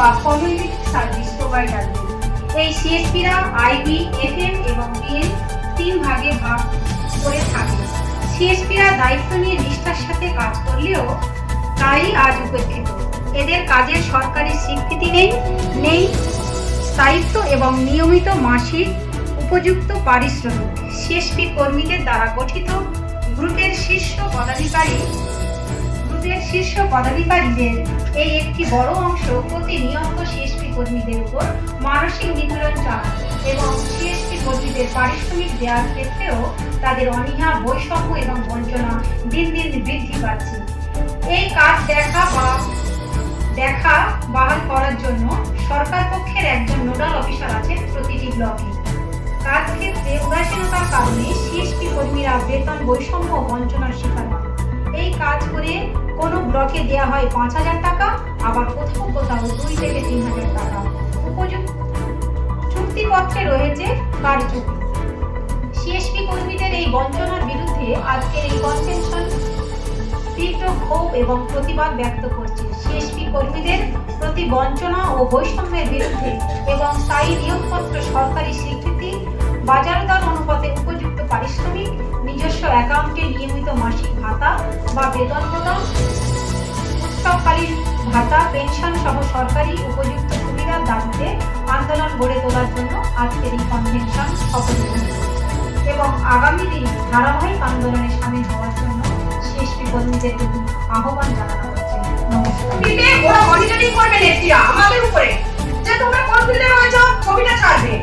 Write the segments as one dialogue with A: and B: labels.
A: বা community service প্রোভাইডারদের এই সিএসপিরা আইবি এফএম এবং বিএন তিন ভাগে ভাগ করে থাকে। সিএসপিরা দায়িত্ব নিয়ে নিষ্ঠার সাথে কাজ করলেও তাই আজ উপেক্ষিত। এদের কাজের সরকারি স্বীকৃতি নেই নেই স্থায়িত্ব এবং নিয়মিত মাসিক উপযুক্ত পারিশ্রমিক। সিএসপি কর্মীদের দ্বারা গঠিত গ্রুপের শীর্ষ পদাধিকারী গ্রুপের শীর্ষ পদাধিকারীদের এই একটি বড় অংশ প্রতিনিয়ত সিএসপি কর্মীদের উপর মানসিক নিপীড়ন চালান এবং সিএসপি কর্মীদের পারিশ্রমিক দেওয়ার ক্ষেত্রেও তাদের অনীহা, বৈষম্য এবং বঞ্চনা দিন দিন বৃদ্ধি পাচ্ছে। এই কাজ দেখা বা দেখা বাহাল করার জন্য সরকার পক্ষের একজন নোডাল অফিসার আছেন প্রতিটি ব্লকে। কাজ ক্ষেত্রে উদাসীনতার কারণে সিএসপি কর্মীরা বেতন, বৈষম্য বঞ্চনার শিকার এই কাজ করে কোনো ব্লকে দেওয়া হয় পাঁচ হাজার টাকা, আবার কোথাও কোথাও দুই থেকে তিন হাজার টাকা। উপযুক্ত চুক্তিপত্রে রয়েছে কার্যক্রম সিএসপি কর্মীদের এই বঞ্চনার বিরুদ্ধে আজকের এই কনভেনশন তীব্র ক্ষোভ এবং প্রতিবাদ ব্যক্ত করছে সিএসপি কর্মীদের প্রতি বঞ্চনা ও বৈষম্যের বিরুদ্ধে এবং স্থায়ী নিয়োগপত্র সরকারি স্বীকৃতি বাজার দর অনুপাতে উপযুক্ত পারিশ্রমিক নিজস্ব অ্যাকাউন্টে নিয়মিত মাসিক ভাতা বা বেতন প্রদান উৎসবকালীন ভাতা, পেনশন সহ সরকারি উপযুক্ত সুবিধার দাবিতে আন্দোলন গড়ে তোলার জন্য আজকের এই কনভেনশন সফল এবং আগামী দিনে ধারাবাহিক আন্দোলনে সামিল হওয়ার জন্য সিএসপি কর্মীদের প্রতি আহ্বান জানানো হচ্ছে।
B: ওরা মনিটরিং করবে নেত্রীরা আমাদের উপরে। যে তোমরা কোন ফিল্ডে রয়েছো ছবিটা ছাড়বে।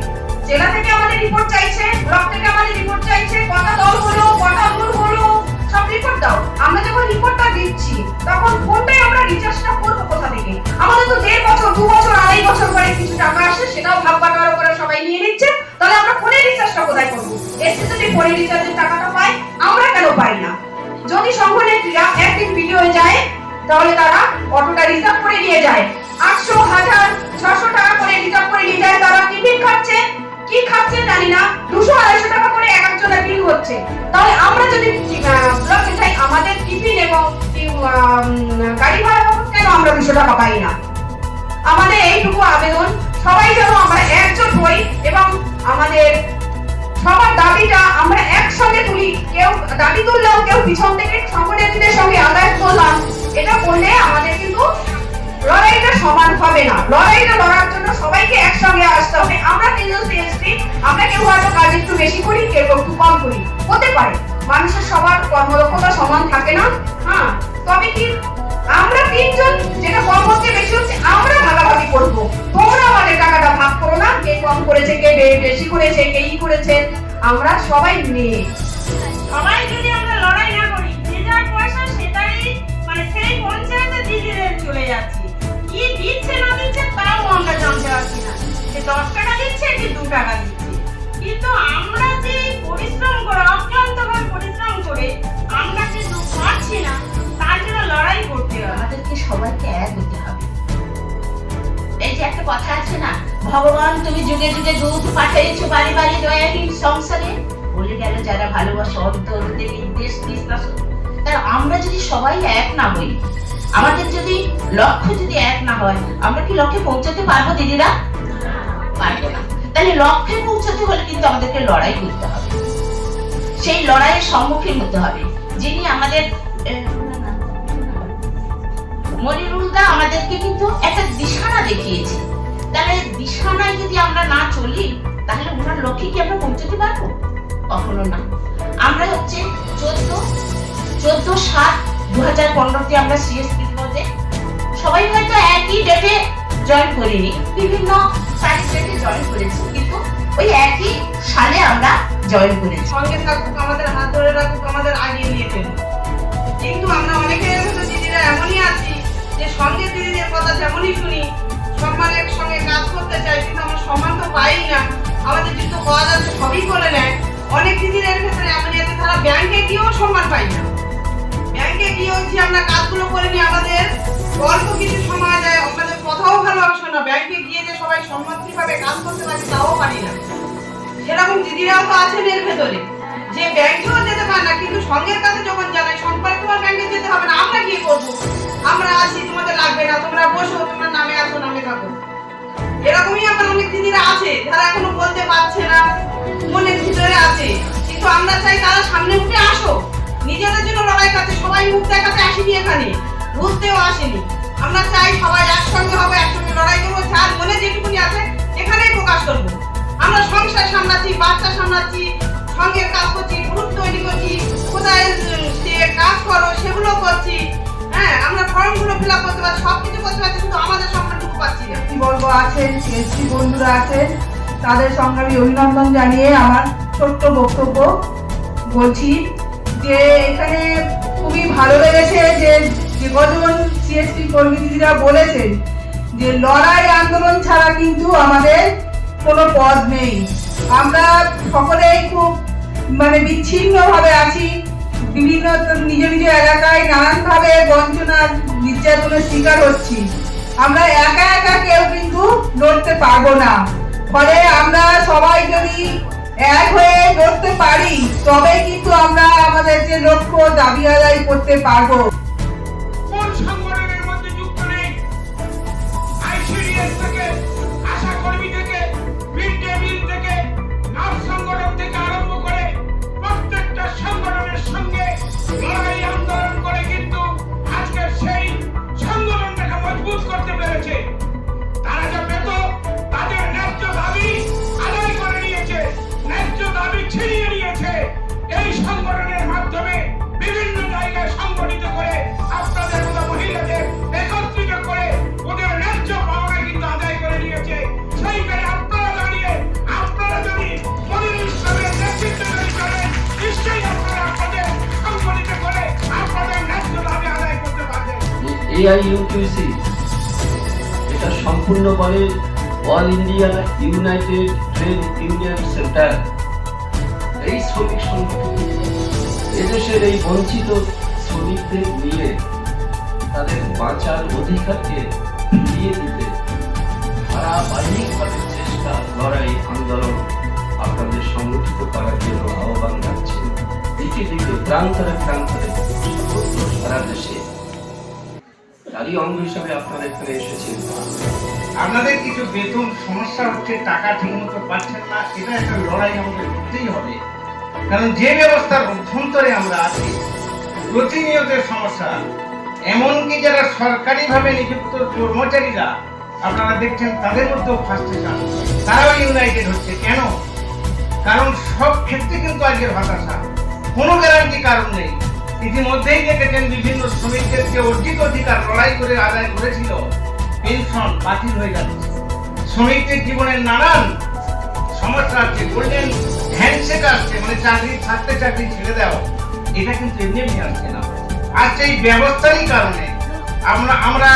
B: জেলা থেকে আমাদের রিপোর্ট চাইছে, ব্লক থেকে আমাদের রিপোর্ট চাইছে, কটা দল হলো, কটা দল হলো, সব রিপোর্ট দাও। আমরা যখন রিপোর্টটা দিচ্ছি, তখন কোনটাই আমরা রিচার্জটা করব কোথা থেকে? আমাদের তো দেড় বছর, দু বছর, আড়াই বছর পরে কিছু টাকা আসে, সেটাও ভাগ বাটোয়ারা করে সবাই নিয়ে নিচ্ছে। তাহলে আমরা ফোনে রিচার্জটা কোথায় করব? এসে যদি ফোনে রিচার্জের টাকাটা পাই, আমরা কেন পাই না? যদি সংগঠনেত্রীরা একদিন ভিডিও যায়, তাহলে তারা অটোটা রিজার্ভ করে নিয়ে যায়। আটশো, হাজার, ছশো টাকা করে রিজার্ভ করে নিয়ে যায়, তারা টিফিন খাচ্ছে কি খাচ্ছে জানি না। দুশো আড়াইশো টাকা করে এক একজনের বিল হচ্ছে। তাহলে আমরা যদি ব্লকে যাই, আমাদের টিফিন এবং গাড়ি ভাড়া কেন আমরা দুশো টাকা পাই না? আমাদের এইটুকু আবেদন। সবাই যেন আমরা একজোট হই এবং আমাদের সবার দাবিটা আমরা একসঙ্গে তুলি। কেউ দাবি তুললাম কেউ পিছন থেকে সংগঠনের সঙ্গে আদায় করলাম। এটা করলে আমাদের কিন্তু লড়াইটা সমান হবে না। লড়াইটা লড়ার জন্য সবাইকে একসঙ্গে আসতে হবে। আমরা তিনজন সিএসপি আমরা কেউ হয়তো কাজ একটু বেশি করি, কেউ একটু কম করি। হতে পারে। মানুষের সবার কর্মদক্ষতা সমান থাকে না। হ্যাঁ তবে কি আমরা তিনজন যেটা কম হচ্ছে বেশি হচ্ছে, আমরা ভাগাভাগি করব। তোমরা আমাদের টাকাটা ভাগ করো না। কে কম করেছে, কে বেশি করেছে, কে ই করেছে। আমরা সবাই মেয়ে
C: সবাই যদি আমরা লড়াই না করি, যে যার পয়সা সেটাই মানে সেই পঞ্চায়েতে দিয়ে চলে যাচ্ছে। কি দিচ্ছে না দিচ্ছে তাও আমরা জানতে পারছি না। যে দশ টাকা দিচ্ছে কি দু টাকা দিচ্ছে। কিন্তু আমরা যে পরিশ্রম করে, অক্লান্তভাবে পরিশ্রম করে আমরা কিন্তু পাচ্ছি না, তার জন্য লড়াই করতে হবে
D: আমাদেরকে সবাইকে এক হতে হবে। এই যে একটা কথা আছে না, ভগবান তুমি যুগে যুগে দুধ পাঠাইছো বাড়ি বাড়ি দয়াহীন সংসারে। বলে গেল যারা ভালোবাসে হতে নির্দেশ বিশ্বাস তাহলে আমরা যদি সবাই এক না হই আমাদের যদি লক্ষ্য যদি এক না হয়, আমরা কি লক্ষ্যে পৌঁছাতে পারব, দিদিরা? পারব না। তাহলে লক্ষ্যে পৌঁছাতে হলে কিন্তু আমাদেরকে লড়াই করতে হবে। সেই লড়াইয়ের সম্মুখীন হতে হবে। যিনি আমাদের মনিরুলদা আমাদেরকে কিন্তু একটা দিশানা দেখিয়েছে। তাহলে দিশানায় যদি আমরা না চলি, তাহলে ওনার লক্ষ্যে কি আমরা পৌঁছতে পারব? কখনো না। আমরা হচ্ছে চোদ্দ চোদ্দ সাত আমরা মধ্যে। সবাই হয়তো একই ডেটে জয়েন করিনি, বিভিন্ন ডেটে জয়েন করেছি, কিন্তু ওই একই সালে আমরা জয়েন করেছি।
B: সঙ্গে থাকুক আমাদের, হাত ধরে রাখুক, আমাদের আগিয়ে নিয়ে চলুক। কিন্তু আমরা অনেকে দিদিরা, এমনই আছি যে সঙ্গে দিদিদের কথা যেমনই শুনি সম্মানের সঙ্গে কাজ করতে চাই, কিন্তু আমরা সম্মান তো পাই না। আমাদের যেহেতু পদ আছে, সবই করে নেয়। অনেক দিদিদের ক্ষেত্রে এমনই আছে, তারা ব্যাংকে গিয়েও সম্মান পাই না। এগিয়ে হচ্ছি আমরা কাজগুলো করে নিই আমাদের। অল্প কিছু সময় যায়, আমাদের কথাও ভালো ভালোবাসে না ব্যাংকে
E: গিয়ে যে সবাই সম্মতিভাবে কাজ করতে পারে তাও পারি না। সেরকম দিদিরাও তো আছেন এর ভেতরে। যে ব্যাংকেও যেতে পারে না, কিন্তু সঙ্গের কাছে যখন জানাই সম্পর্ক তোমার ব্যাংকে যেতে হবে না, আমরা কি করব আমরা আছি, তোমাদের লাগবে না, তোমরা বসো, তোমরা নামে আছো, নামে থাকো। এরকমই আমার অনেক দিদিরা আছে তারা এখনও বলতে পারছে না, মনের ভিতরে আছে। কিন্তু আমরা চাই তারা সামনে উঠে আসো নিজেদের জন্য লড়াই করছে, সবাই মুখ দেখাতে আসেনি এখানে বুঝতেও আসেনি। আমরা চাই সবাই একসঙ্গে হবে, একসঙ্গে লড়াই করব, যার মনে যেটুকুনি আছে এখানেই প্রকাশ করব। আমরা সংসার সামলাচ্ছি, বাচ্চা সামলাচ্ছি, সঙ্গে কাজ করছি গ্রুপ তৈরি করছি, কোথায় সে কাজ করো সেগুলো করছি। হ্যাঁ আমরা ফর্মগুলো ফিল আপ করতে পারছি সব কিছু করতে পারছি কিন্তু আমাদের সম্মানটুকু পাচ্ছি না।
F: কি বলব, আছেন সিএসসি বন্ধুরা আছেন, তাদের সঙ্গে আমি অভিনন্দন জানিয়ে আমার ছোট্ট বক্তব্য বলছি। যে এখানে খুবই ভালো লেগেছে যে কজন সিএসসি কর্মী দিদিরা বলেছেন যে লড়াই আন্দোলন ছাড়া কিন্তু আমাদের কোনো পদ নেই। আমরা সকলেই খুব মানে বিচ্ছিন্নভাবে আছি। বিভিন্ন নিজ নিজ এলাকায় নানানভাবে বঞ্চনার নির্যাতনের শিকার হচ্ছি। আমরা একা একা কেউ কিন্তু লড়তে পারব না। ফলে আমরা সবাই যদি এক হয়ে লড়তে পারি দাবি আদায় করতে পারব।
G: এআইইউটিউসি এটা সম্পূর্ণ করে all India united trade union centre এই শ্রমিক সংগঠন এদেশের এই বঞ্চিত শ্রমিকদের নিয়ে তাদের বাঁচার অধিকারকে ফিরিয়ে দিতে ধারাবাহিকভাবে চেষ্টা লড়াই আন্দোলন আপনাদের সংগঠিত করার জন্য আহ্বান রাখছি দিকে প্রান্তরে প্রান্তরে সারা দেশে। তারই অঙ্গ হিসাবে আপনারা এখানে এসেছেন।
H: আপনাদের কিছু বেতন, সমস্যা হচ্ছে, টাকা ঠিকমতো পাচ্ছেন না, এটা একটা লড়াই আমাদের করতেই হবে। কারণ যে ব্যবস্থার অভ্যন্তরে আমরা আছি প্রতিনিয়ত সমস্যা। এমনকি যারা সরকারিভাবে নিযুক্ত কর্মচারীরা, আপনারা দেখছেন, তাদের মধ্যেও ফার্স্টেশন তারাও ইউনাইটেড হচ্ছে। কেন? কারণ সব ক্ষেত্রে কিন্তু আজকের হতাশা। কোনো গ্যারান্টি কারণ নেই। ইতিমধ্যেই দেখেছেন বিভিন্ন শ্রমিকদের যে অর্জিত অধিকার লড়াই করে আদায় করেছিল, পেনশন বাতিল হয়ে যাচ্ছে শ্রমিকদের জীবনের নানান সমস্যা আছে গোল্ডেন হ্যান্ডশেক আসছে মানে চাকরি থাকতে চাকরি ছেড়ে দেওয়া। এটা কিন্তু এমনি এমনি আসছে না। আজকে এই ব্যবস্থারই কারণে আমরা আমরা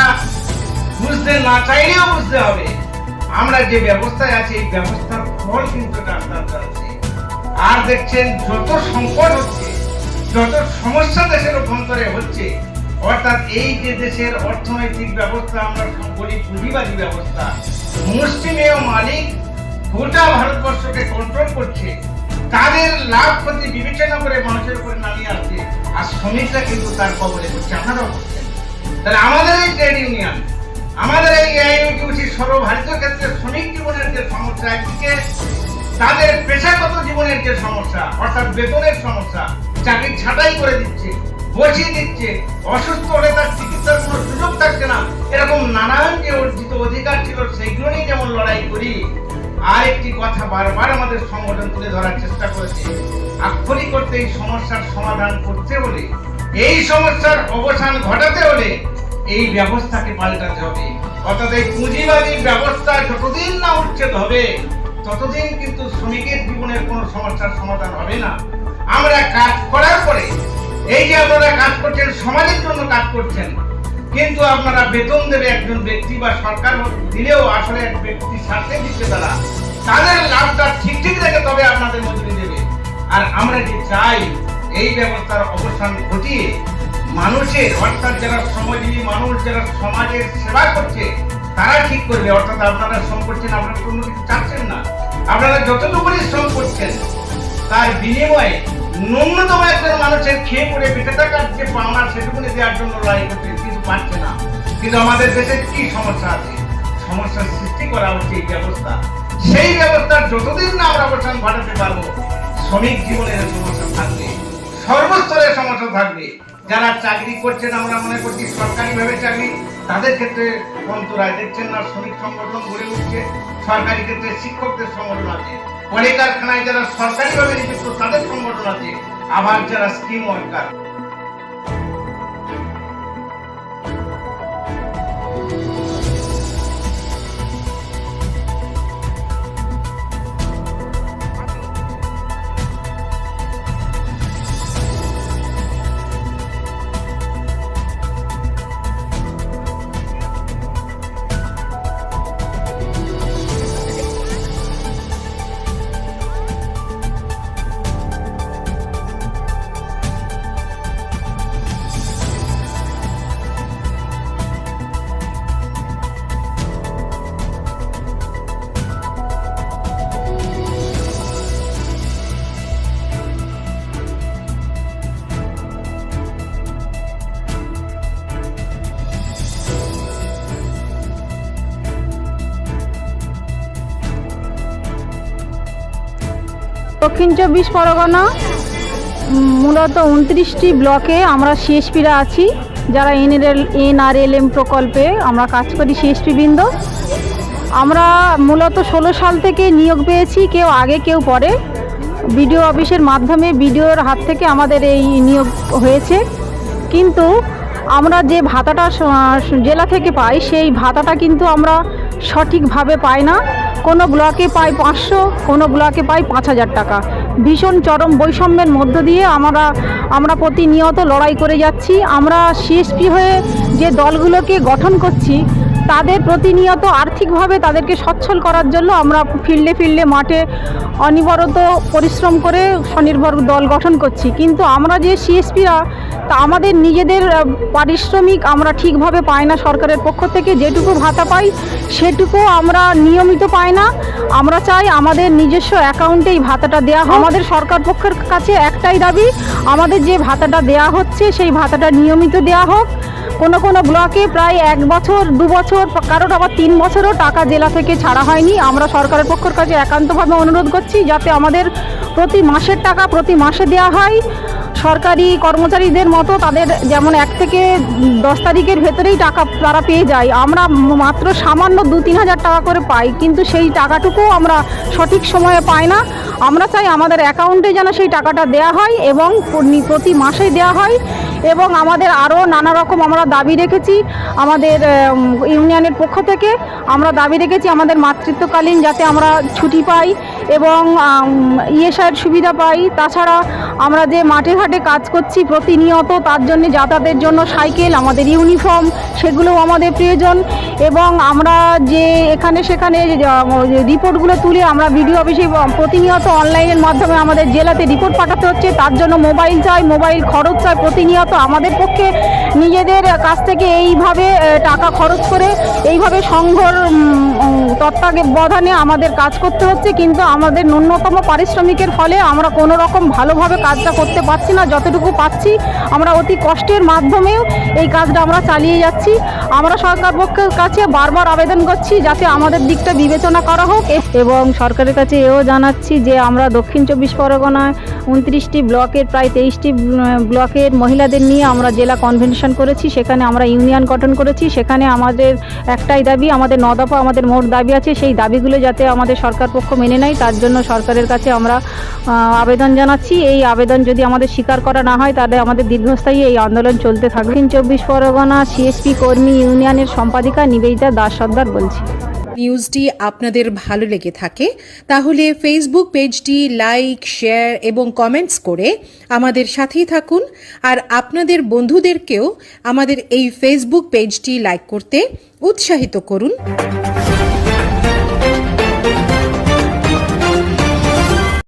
H: বুঝতে না চাইলেও বুঝতে হবে, আমরা যে ব্যবস্থায় আছি, এই ব্যবস্থার ফল কিন্তু আর দেখছেন যত সংকট হচ্ছে যত সমস্যা দেশের অভ্যন্তরে হচ্ছে, অর্থাৎ এই যে দেশের অর্থনৈতিক ব্যবস্থা, আমরা বলি পুঁজিবাদী ব্যবস্থা মুসলিমেয় মালিক গোটা ভারতবর্ষকে কন্ট্রোল করছে, তাদের লাভ ক্ষতি বিবেচনা করে মানুষের উপরে নামিয়ে আসছে আর শ্রমিকরা কিন্তু তার কবলে করছে আপনারাও করছেন তাহলে আমাদের এই ট্রেড ইউনিয়ন, আমাদের এই আইইউটিউসি সর্বভারতীয় ক্ষেত্রে শ্রমিক জীবনের যে সমস্যা একদিকে তাদের পেশাগত জীবনের যে সমস্যা, অর্থাৎ বেতনের সমস্যা চাকরি ছাঁটাই করে দিচ্ছে, বসিয়ে দিচ্ছে। অসুস্থ হলে তার চিকিৎসার কোনো সুযোগ থাকছে না। এরকম নানান যে অর্জিত অধিকার ছিল, সেগুলো নিয়ে যেমন লড়াই করি আর একটি কথা বারবার আমাদের সংগঠন তুলে ধরার চেষ্টা করেছে। আক্ষরিক করতে এই সমস্যার সমাধান করতে হলে, এই সমস্যার অবসান ঘটাতে হলে এই ব্যবস্থাকে পাল্টাতে হবে। অর্থাৎ এই পুঁজিবাদী ব্যবস্থা যতদিন না উচ্ছেদ হবে, ততদিন কিন্তু শ্রমিকের জীবনের কোনো সমস্যার সমাধান হবে না। আমরা কাজ করার পরে, এই যে আপনারা কাজ করছেন, সমাজের জন্য কাজ করছেন, কিন্তু আপনারা বেতন দেবে একজন ব্যক্তি বা সরকার দিলেও আসলে এক ব্যক্তি স্বার্থে দিচ্ছে তারা, তাদের লাভটা ঠিক ঠিক রেখে তবে আপনাদের মজুরি দেবে। আর আমরা যে চাই, এই ব্যবস্থার অবসান ঘটিয়ে মানুষের, অর্থাৎ যারা শ্রমজীবী মানুষ, যারা সমাজের সেবা করছে, তারা ঠিক করবে। অর্থাৎ আপনারা শ্রম করছেন, আপনারা কোনো কিছু চাচ্ছেন না। আপনারা যতটুকু শ্রম করছেন তার বিনিময়ে ন্যূনতম একজন মানুষের খেয়ে পড়ে বেঁচে থাকার যে পাওনা সেটুকুনি দেওয়ার জন্য লড়াই করছে কিন্তু পারছে না। কিন্তু আমাদের দেশে কি সমস্যা আছে? সমস্যার সৃষ্টি করা হচ্ছে এই ব্যবস্থা। সেই ব্যবস্থার যতদিন না আমরা অবসান ঘটাতে পারব, শ্রমিক জীবনের সমস্যা থাকবে। সর্বস্তরের সমস্যা থাকবে। যারা চাকরি করছেন আমরা মনে করছি সরকারি ভাবে চাকরি, তাদের ক্ষেত্রে অন্তরায় দেখছেন না শ্রমিক সংগঠন গড়ে উঠছে। সরকারি ক্ষেত্রে শিক্ষকদের সংগঠন আছে। কলকারখানায় যারা সরকারিভাবে নিযুক্ত তাদের সংগঠন আছে। আবার যারা স্কিম ওয়ার্কার।
I: দক্ষিণ চব্বিশ পরগনা, মূলত উনত্রিশটি ব্লকে আমরা সিএসপিরা আছি। যারা এনআরএল এনআরএলএম প্রকল্পে আমরা কাজ করি সিএসপি বৃন্দ আমরা মূলত ষোলো সাল থেকে নিয়োগ পেয়েছি, কেউ আগে, কেউ পরে। বিডিও অফিসের মাধ্যমে বিডিওর হাত থেকে আমাদের এই নিয়োগ হয়েছে। কিন্তু আমরা যে ভাতাটা জেলা থেকে পাই, সেই ভাতাটা কিন্তু আমরা সঠিকভাবে পাই না। কোনো ব্লকে পাই পাঁচশো, কোনো ব্লকে পাই পাঁচ হাজার টাকা। ভীষণ চরম বৈষম্যের মধ্য দিয়ে আমরা আমরা প্রতিনিয়ত লড়াই করে যাচ্ছি। আমরা সিএসপি হয়ে যে দলগুলোকে গঠন করছি, তাদের প্রতিনিয়ত আর্থিকভাবে তাদেরকে সচ্ছল করার জন্য আমরা ফিল্ডে ফিল্ডে মাঠে অনিবরত পরিশ্রম করে স্বনির্ভর দল গঠন করছি। কিন্তু আমরা যে সিএসপিরা তা আমাদের নিজেদের পারিশ্রমিক আমরা ঠিকভাবে পাই না সরকারের পক্ষ থেকে, যেটুকু ভাতা পাই সেটুকু আমরা নিয়মিত পাই না। আমরা চাই আমাদের নিজস্ব অ্যাকাউন্টেই ভাতাটা দেওয়া হয় আমাদের সরকার পক্ষের কাছে একটাই দাবি, আমাদের যে ভাতাটা দেওয়া হচ্ছে সেই ভাতাটা নিয়মিত দেওয়া হোক। কোনো কোনো ব্লকে প্রায় এক বছর, দু বছর, কারোর আবার তিন বছরও টাকা জেলা থেকে ছাড়া হয়নি। আমরা সরকারের পক্ষের কাছে একান্তভাবে অনুরোধ করছি যাতে আমাদের প্রতি মাসের টাকা প্রতি মাসে দেওয়া হয়। সরকারি কর্মচারীদের মতো তাদের যেমন এক থেকে দশ তারিখের ভেতরেই টাকা তারা পেয়ে যায়। আমরা মাত্র সামান্য দু তিন হাজার টাকা করে পাই, কিন্তু সেই টাকাটুকু আমরা সঠিক সময়ে পাই না। আমরা চাই আমাদের অ্যাকাউন্টে যেন সেই টাকাটা দেওয়া হয় এবং প্রতি- মাসেই দেওয়া হয়। এবং আমাদের আরও নানা রকম আমরা দাবি রেখেছি আমাদের ইউনিয়নের পক্ষ থেকে। আমরা দাবি রেখেছি আমাদের মাতৃত্বকালীন যাতে আমরা ছুটি পাই এবং ইএসআইয়ের সুবিধা পাই। তাছাড়া আমরা যে মাঠে ঘাটে কাজ করছি প্রতিনিয়ত, তার জন্য যাতায়াতের জন্য সাইকেল, আমাদের ইউনিফর্ম, সেগুলোও আমাদের প্রয়োজন। এবং আমরা যে এখানে সেখানে রিপোর্টগুলো তুলে আমরা ভিডিও অফিসে প্রতিনিয়ত অনলাইনের মাধ্যমে আমাদের জেলাতে রিপোর্ট পাঠাতে হচ্ছে। তার জন্য মোবাইল চাই, মোবাইল খরচ চাই প্রতিনিয়ত আমাদের পক্ষে। নিজেদের কাছ থেকে এইভাবে টাকা খরচ করে এইভাবে সংঘর তত্ত্বাবধানে আমাদের কাজ করতে হচ্ছে। কিন্তু আমাদের ন্যূনতম পারিশ্রমিকের ফলে আমরা কোনো রকম ভালোভাবে কাজটা করতে পারছি না, যতটুকু পাচ্ছি, আমরা অতি কষ্টের মাধ্যমেও এই কাজটা আমরা চালিয়ে যাচ্ছি। আমরা সরকার পক্ষের কাছে বারবার আবেদন করছি যাতে আমাদের দিকটা বিবেচনা করা হোক। এবং সরকারের কাছে এও জানাচ্ছি যে আমরা দক্ষিণ চব্বিশ পরগনায় উনত্রিশটি ব্লকের, প্রায় তেইশটি ব্লকের মহিলাদের নিয়ে আমরা জেলা কনভেনশন করেছি। সেখানে আমরা ইউনিয়ন গঠন করেছি। সেখানে আমাদের একটাই দাবি, আমাদের ন দফা আমাদের মোট দাবি আছে। সেই দাবিগুলো যাতে আমাদের সরকার পক্ষ মেনে নেয়, তার জন্য সরকারের কাছে আমরা আবেদন জানাচ্ছি। এই আবেদন যদি আমাদের স্বীকার করা না হয়, তাহলে আমাদের দীর্ঘস্থায়ী এই আন্দোলন চলতে থাকবে। চব্বিশ পরগনা সিএসপি কর্মী ইউনিয়নের সম্পাদিকা নিবেদিতা দাস সর্দার বলছি।
J: নিউজটি আপনাদের ভালো লেগে থাকে, তাহলে ফেসবুক পেজটি লাইক শেয়ার এবং কমেন্টস করে আমাদের সাথেই থাকুন। আর আপনাদের বন্ধুদেরকেও আমাদের এই ফেসবুক পেজটি লাইক করতে উৎসাহিত করুন।